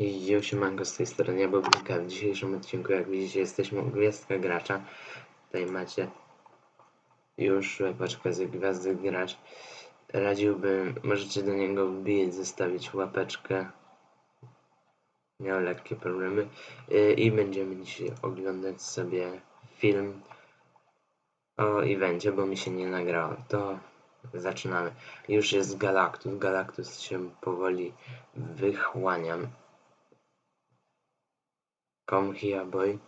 Yo, siemanko z tej strony, ja Bobryka. W dzisiejszym odcinku, jak widzicie, jesteśmy u Gwiazdka Gracza. Tutaj macie już łapeczkę z Gwiazdy Gracz. Radziłbym, możecie do niego wbijać, zostawić łapeczkę. Miał lekkie problemy. Yy, I będziemy dzisiaj oglądać sobie film o evencie, bo mi się nie nagrało. To zaczynamy. Już jest Galactus. Galactus się powoli wychłania. Come here, boy.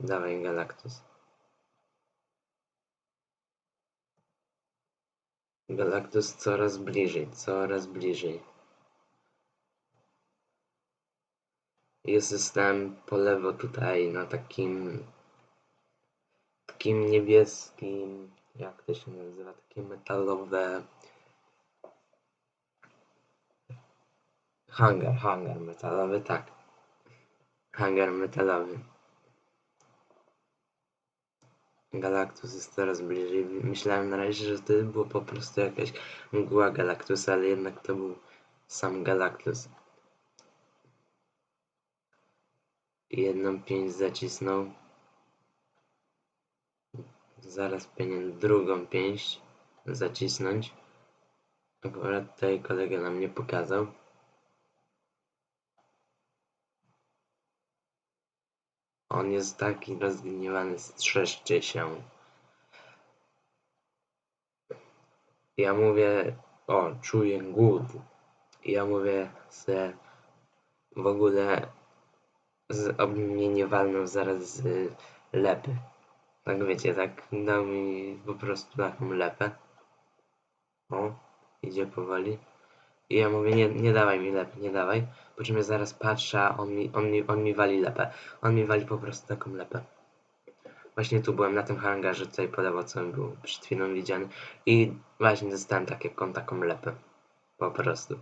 Dawaj, Galactus. Galactus coraz bliżej, coraz bliżej. Jest system po lewo tutaj na takim takim niebieskim, jak to się nazywa, takie metalowe hangar, hangar metalowy, tak. Hangar metalowy. Galactus jest coraz bliżej. Myślałem na razie, że to było po prostu jakaś mgła Galactusa, ale jednak to był sam Galactus. Jedną pięść zacisnął. Zaraz powinien drugą pięść zacisnąć. Akurat tutaj kolega nam nie pokazał. On jest taki rozgniewany, strzeżcie się. Ja mówię, o, czuję głód. Ja mówię se w ogóle z, mnie nie walnął zaraz z lepy. Tak wiecie, tak dał mi po prostu taką lepę. O, idzie powoli. I ja mówię, nie, nie dawaj mi lepy, nie dawaj. Po czym ja zaraz patrzę, a on mi, on, mi, on mi wali lepę. On mi wali po prostu taką lepę. Właśnie tu byłem, na tym hangarze, tutaj po lewo, co był przed chwilą widziany. I właśnie dostałem tak on taką lepę. Po prostu.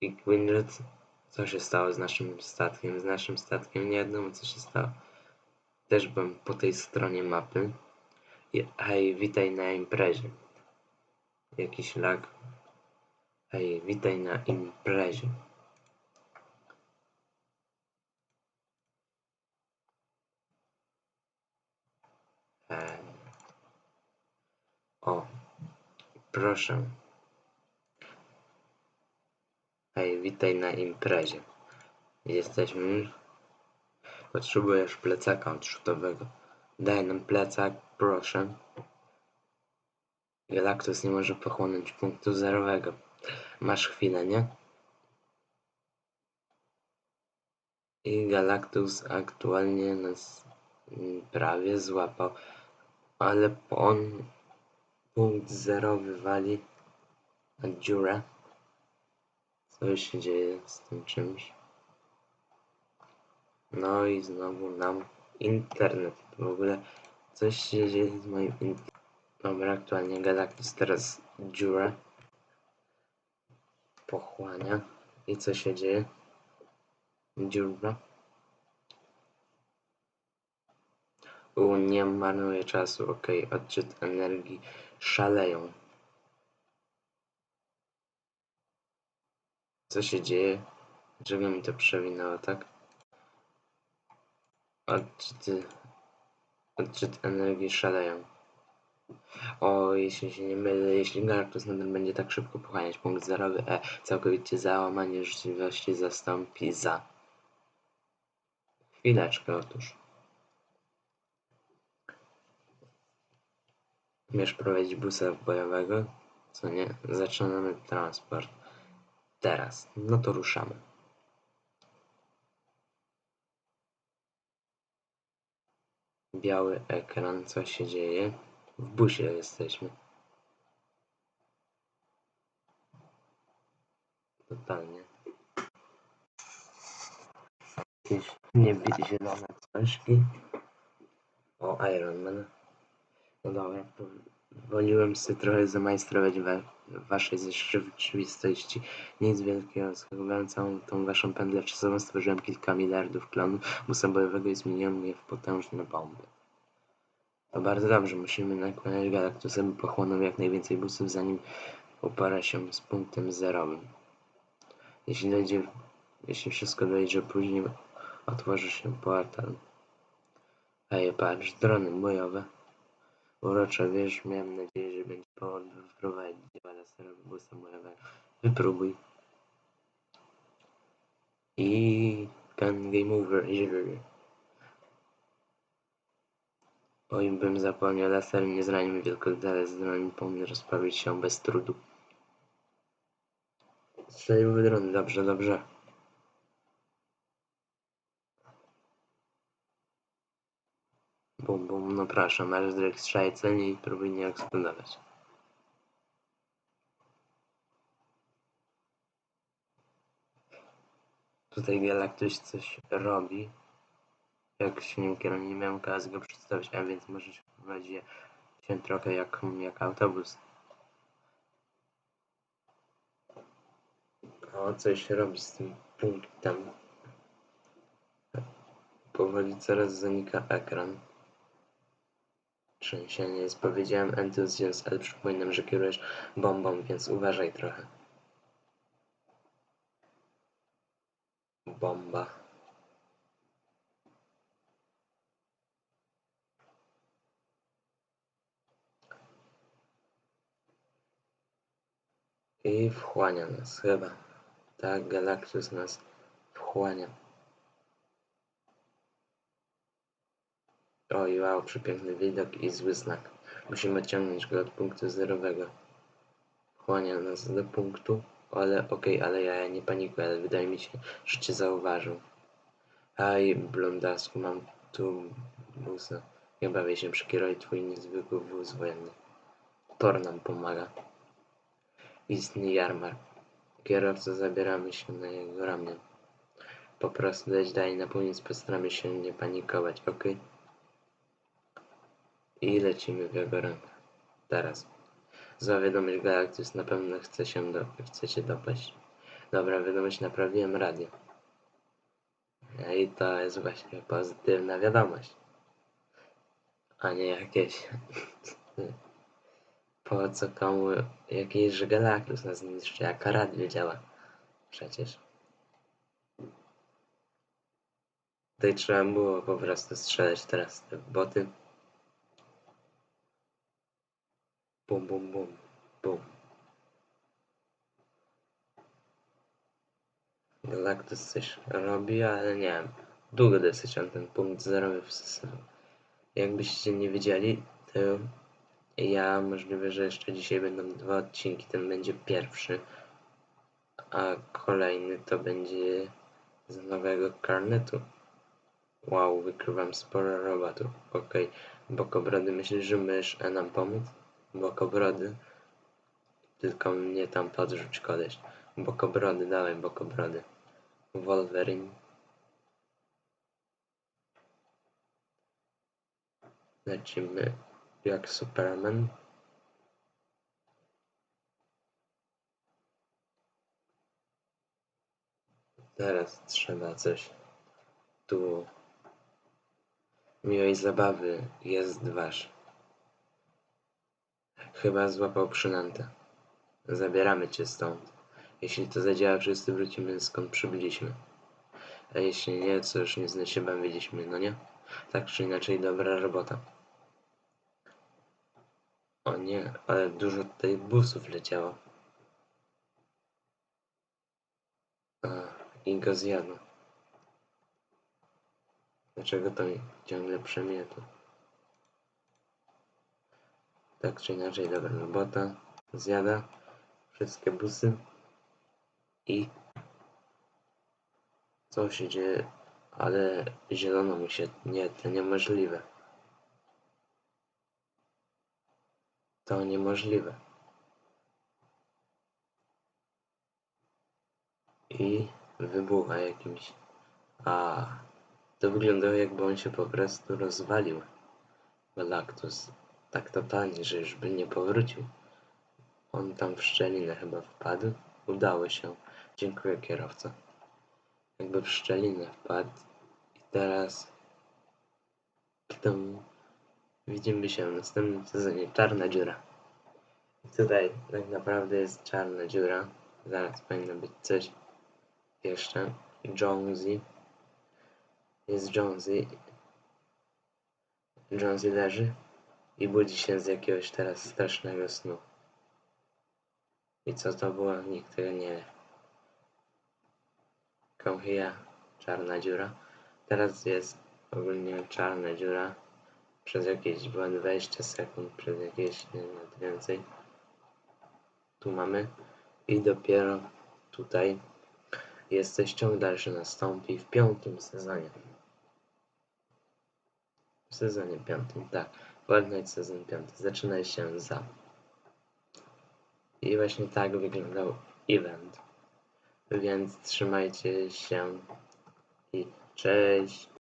I Gwynred, co się stało z naszym statkiem? Z naszym statkiem nie wiadomo, co się stało. Też byłem po tej stronie mapy. Hej, witaj na imprezie. Jakiś lag. Hej, witaj na imprezie. O, proszę. Hej, witaj na imprezie. Jesteśmy. Potrzebujesz plecaka odrzutowego. Daj nam plecak, proszę. Galactus nie może pochłonąć punktu zerowego. Masz chwilę, nie? I Galactus aktualnie nas prawie złapał, ale on punkt zerowy wali na dziurę. Co się dzieje z tym czymś? No i znowu nam internet. W ogóle coś się dzieje z moim internetem. Dobra, aktualnie Galactus teraz dziurę pochłania. I co się dzieje? Dziura. U, nie marnuje czasu, ok, odczyt energii szaleją. Co się dzieje? Dlaczego mi to przewinęło, tak? Odczyty... Odczyt energii szaleją. O, jeśli się nie mylę, jeśli Galactus nadal będzie tak szybko pochłaniać punkt zerowy E, całkowicie załamanie życzliwości zastąpi za. Chwileczkę, otóż. Umiesz prowadzić busa bojowego? Co nie? Zaczynamy transport. Teraz. No to ruszamy. Biały ekran, co się dzieje? W busie jesteśmy. Totalnie. Jakieś niebie zielone coś. O, Iron Man. No dobra, Woliłem sobie trochę zamajstrować wa waszej ze rzeczywistości. Nic wielkiego, schowałem całą tą waszą pętlę czasową, stworzyłem kilka miliardów klonów bojowego i zmieniłem je w potężne bomby. To bardzo dobrze, musimy nakłaniać Galactusa, by pochłonął jak najwięcej busów, zanim upara się z punktem zerowym. Jeśli dojdzie, jeśli wszystko dojdzie później, otworzy się portal. Ej, patrz, drony bojowe. Uroczo, wiesz, miałem nadzieję, że będzie powód, wprowadzić działa laserowe bojowego. Wypróbuj. I ten game over. Oj, bym zapomniał, laser nie zranił mnie wielkodele z droni, powinny rozprawić się bez trudu. Strzeliły drony, dobrze, dobrze. Bum, bum, no proszę, masz zdrych strzelaj celnie i próbuj nie eksplodować. Tutaj Galactus coś robi. Jak się nim kieruję, nie miałem okazji go przedstawić, a więc może się prowadzi się trochę jak, jak autobus. O, coś robi z tym punktem. Powoli coraz zanika ekran. Trzęsienie jest, powiedziałem entuzjazm, ale przypominam, że kierujesz bombą, więc uważaj trochę. Bomba. I wchłania nas chyba. Tak, Galactus nas wchłania. Oj, wow, przepiękny widok i zły znak. Musimy odciągnąć go od punktu zerowego. Wchłania nas do punktu, ale okej, ale ja nie panikuję, ale wydaje mi się, że cię zauważył. Aj, blondasku, mam tu busa. Nie bawię się, przekieruj twój niezwykły wóz wojenny. Tor nam pomaga. Istny jarmark. Kierowca zabieramy się na jego ramię. Po prostu leć dalej na północ, postaramy się nie panikować, ok? I lecimy w jego rękę. Teraz. Zła wiadomość Galactus na pewno chce się do, chcecie dopaść. Dobra, wiadomość naprawiłem radio. I to jest właśnie pozytywna wiadomość. A nie jakieś po co komu jakiś Galactus nas niszczy, jak radio działa. Przecież. Tutaj trzeba było po prostu strzelać teraz te boty. Bum, bum, bum, bum. Galactus coś robi, ale nie wiem. Długo dosyć on ten punkt zerowy wsysywał. Jakbyście nie wiedzieli, to ja możliwe, że jeszcze dzisiaj będą dwa odcinki. Ten będzie pierwszy, a kolejny to będzie z nowego karnetu. Wow, wykrywam sporo robotów. Okej, okay. Bokobrody, myślisz, że mysz e nam pomóc? Bokobrody. Tylko mnie tam podrzuć koleś. Bokobrody, dawaj bokobrody. Wolverine. Lecimy jak Superman. Teraz trzeba coś tu. Miłej zabawy jest wasz. Chyba złapał przynętę. Zabieramy cię stąd. Jeśli to zadziała, wszyscy wrócimy skąd przybyliśmy. A jeśli nie, to już nic się bawiliśmy, no nie? Tak czy inaczej, dobra robota. O nie, ale dużo tutaj busów leciało. A, i go zjadło. Dlaczego to mi ciągle przemieta? Tak czy inaczej, dobra robota. Zjada wszystkie busy. I co się dzieje? Ale zielono mu się... Nie, to niemożliwe. To niemożliwe. I wybucha jakimś. A to wyglądało jakby on się po prostu rozwalił. Galactus. Tak totalnie, że już by nie powrócił. On tam w szczelinę chyba wpadł. Udało się. Dziękuję kierowco. Jakby w szczelinę wpadł. I teraz potem widzimy się w następnym sezonie. Czarna dziura. I tutaj tak naprawdę jest czarna dziura. Zaraz powinno być coś jeszcze. Jonesy. Jest Jonesy. Jonesy leży i budzi się z jakiegoś teraz strasznego snu. I co to było? Nikt tego nie wie. Here, czarna dziura. Teraz jest ogólnie czarna dziura. Przez jakieś była 20 sekund, przez jakieś nie nawet więcej. Tu mamy. I dopiero tutaj jest coś ciąg dalszy nastąpi w piątym sezonie. W sezonie piątym, tak. Fortnite sezon piąty. Zaczyna się za. I właśnie tak wyglądał event. Więc trzymajcie się i cześć.